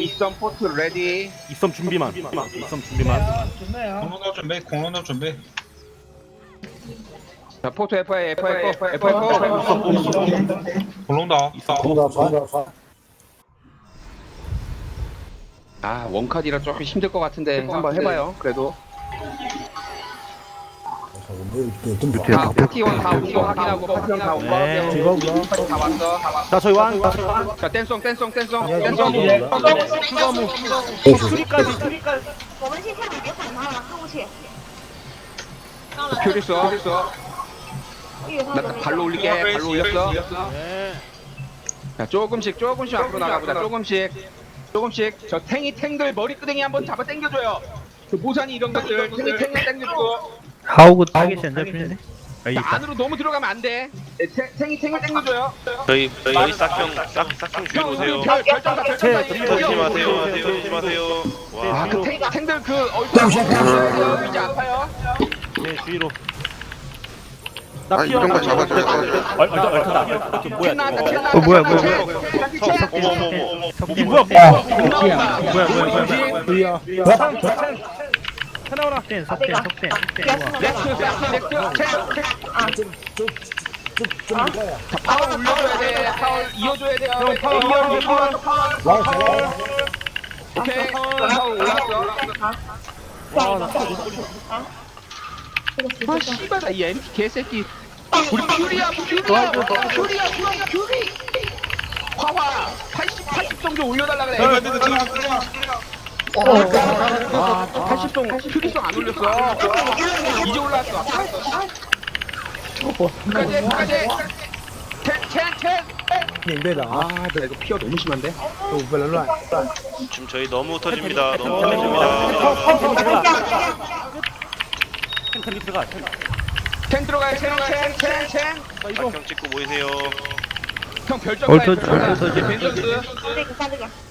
이썸 포트 레디. 이썸 준비만. 이썸 준비만. 공로노 준비 공로노 준비 자, 포트 FI, FI, FI, FI. 공로다 아, 원카드라 조금 힘들 것 같은데 한번 해봐요. 그래도. 밑에 다 파티원 다 온 거 확인하고 파티원 다 온 거. 네. 이거 다 왔어. 다 왔어. 자 저희 왕. 자, 저희 왕. 자, 댄송, 댄송, 댄송, 예, 댄송. 예. 추가무. 수리까지 수리까지. 我们现在没反抗了，看过去。 퓨리스, 퓨리스. 预约 나 발로 올릴게. 발로 올렸어. 네. 자, 조금씩 조금씩 앞으로 나가보자. 조금씩. 조금씩. 저 탱이 탱들 머리끄댕이 한번 잡아 당겨줘요. 그 모산이 이런 것들 탱이 탱을 당겨주고. 하우그 타겟이 안 잡히네 자, 안으로 너무 들어가면 안 돼. 네, 탱, 탱이 탱을 당겨줘요. 저희 저희 싹형 싹 싹형 뒤로 형, 오세요. 별, 결정다, 결정다. 이거. 조심하세요. 조심하세요. 아, 와. 그 탱, 탱들 그 얼굴 아파요. 이제 아파요. 네 주위로. 나 피어. 이런 거 잡아줘야 돼. 얼 얼 얼타다. 뭐야 이거. 어, 뭐야, 뭐야, 탱, 뭐야. 어머 어머 어머 어머. 이게 뭐야 뭐야. 뭐야 뭐야 뭐야 하나오라. 석텐 석텐 석텐 넥스, 넥스, 넥스. 탱. 자, 파워 올려줘야 돼. 파워 이어줘야 돼요. 형, 파워, 이어, 파워, 파워, 파워. 오케이. 파워 올랐어. 아, 씨발, 나이 MP 개새끼. 우리 퓨리야, 퓨리야, 퓨리야, 퓨리야, 퓨리. 화화, 80, 80 정도 올려달라 그래. 아, 80송, 퓨리송 안 올렸어. 이제 올라왔어. 끝까지, 끝까지. 텐, 텐, 텐. 아, 나 이거 피어 너무 심한데? 지금 저희 너무 터집니다. 너무 터집니다. 탱크 밑에가. 텐 들어가요, 텐, 텐, 텐, 텐. 싹형 찍고 모이세요. 형 별점 얼터, 가요, 얼터, 별점. 벤져스.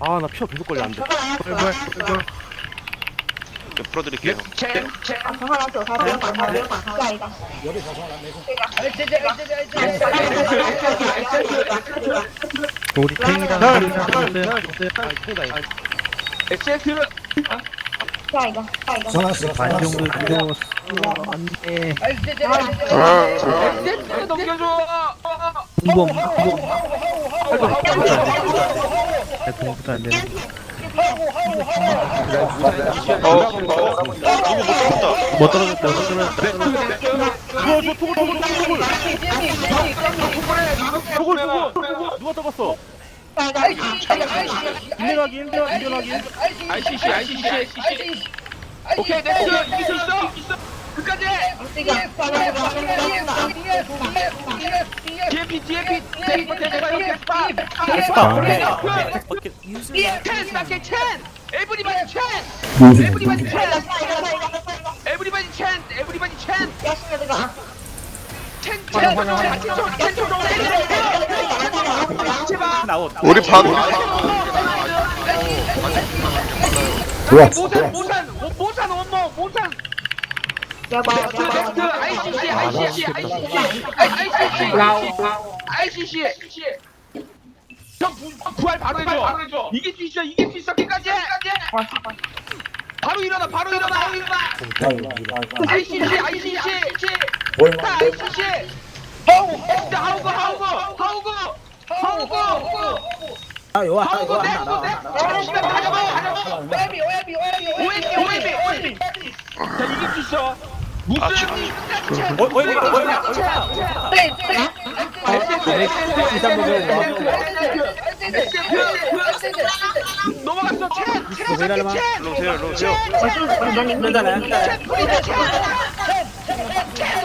아, 나 피가 계속 걸려, 안 돼. 벌벌, 벌벌. 풀어드릴게요. 우리 탱이랑 나, 나, 나, 나, 나, SS를 반 정도 주고 내 공부도 안 되네. 못 떨어졌다. 못 떨어졌다. 누가 떠봤어? 인내하기 힘들어. 인내하기. ICC, ICC, ICC. 오케이, 내가 이길 수 있어. 끝까지! 뒤에, DMP, DMP, 대박, 대박, 이렇게 빡! 버킷 뒤에, 첸! 맞게 첸! 에브리바디 첸! 에브리바디 첸! 에브리바디 첸! 에브리바디 첸! 첸, 첸! 같이 쳐, 첸 쳐줘! 제발! 나웃 우리 방 뭐야? 모산, 모산! 모산 원모! 모산! ICC, ICC, ICC, ICC. 형 부- 부활 바로 해줘. 있어, 이길 수 있어. 끝까지. 바로 일어나, 바로 일어나, 바로 일어나. ICC, ICC, 다 ICC. 하우고, 하우고, 하우고, 하우고, 하우고. 하우고, 넥스, 넥스. 시간 다 잡아. 오해비, 오해비, 오해비, 오해비. 자, 이길 수 있어. 아, 참. 어, 어, 뭐야? 넘어갔어. 일로 오세요.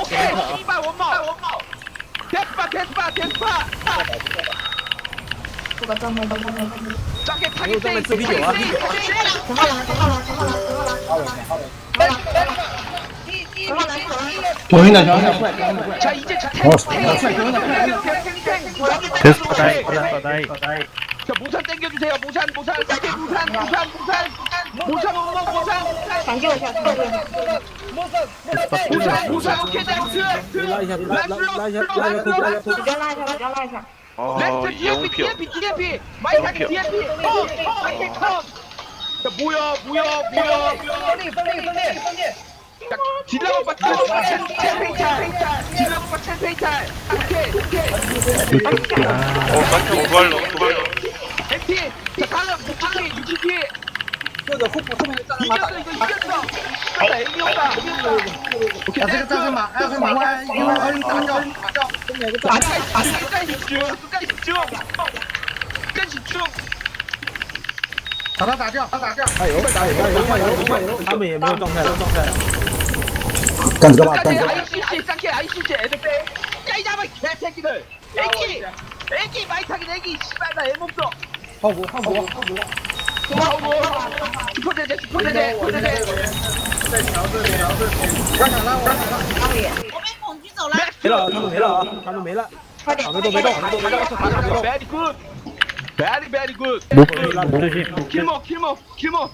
오케이 씨발 원마 원마 데스파 데스파 데스파 짝게 타겟 이거 세이 비디오 와, 세이, 비디오. 경이나 경이나 자 이제 자 어, 데스파 다이 데스파 다이 자 모산 땡겨주세요 모산 모산 짝게 모산 모산 모산 모산 엉망 모산 모산 모산 오케이 넥스 아 렉스 영웅 DMP 피어 DMP DMP 마이크하기 영웅 DMP 어 마이크 컷 자, 뭐야 뭐야 뭐야 자, 딜러 오빠 챔페이탈 딜러 오빠 챔페이탈 오케이 오케이 어 깜짝 도발로 도발로 MP 자 다음 6GP 6GP 이겼어 이거 이겼어 이겼다 애기 없다 오케이 넥스 끝까지 집중 끝까지 집중 끝까지 집중 他们也没有 일단 들어가 일단 들어가. 아이씨 싹해 아이씨 애들 빼. 야이 잡아 개새끼들. 애기 애기 많이 타긴 애기 씨발 나애 없어. 하고 하고 하고 고마워. 슈퍼대대 슈퍼대대 슈퍼대대. 해라 나도 해라 나도 매라 아무도 매라 아무도 매라 가서 다 매라 Very good. Very very good. 목 조심. 킬모 킬모 킬모